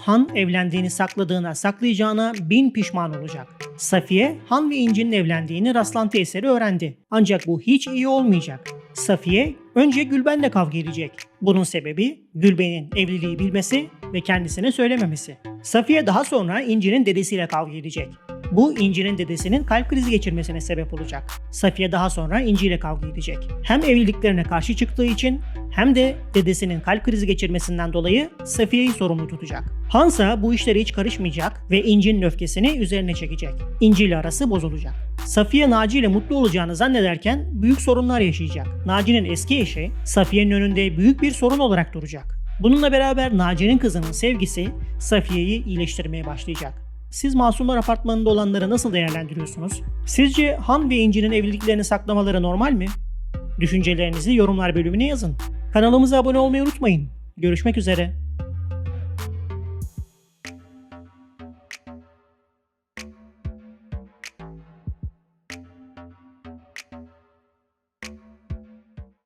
Han evlendiğini sakladığına saklayacağına bin pişman olacak. Safiye, Han ve İnci'nin evlendiğini rastlantı eseri öğrendi. Ancak bu hiç iyi olmayacak. Safiye önce Gülben'le kavga edecek. Bunun sebebi Gülben'in evliliği bilmesi ve kendisine söylememesi. Safiye daha sonra İnci'nin dedesiyle kavga edecek. Bu İnci'nin dedesinin kalp krizi geçirmesine sebep olacak. Safiye daha sonra İnci ile kavga edecek. Hem evliliklerine karşı çıktığı için hem de dedesinin kalp krizi geçirmesinden dolayı Safiye'yi sorumlu tutacak. Hansa bu işlere hiç karışmayacak ve İnci'nin öfkesini üzerine çekecek. İnci ile arası bozulacak. Safiye Naci ile mutlu olacağını zannederken büyük sorunlar yaşayacak. Naci'nin eski eşi Safiye'nin önünde büyük bir sorun olarak duracak. Bununla beraber Naci'nin kızının sevgisi Safiye'yi iyileştirmeye başlayacak. Siz Masumlar Apartmanı'nda olanları nasıl değerlendiriyorsunuz? Sizce Han ve İnci'nin evliliklerini saklamaları normal mi? Düşüncelerinizi yorumlar bölümüne yazın. Kanalımıza abone olmayı unutmayın. Görüşmek üzere.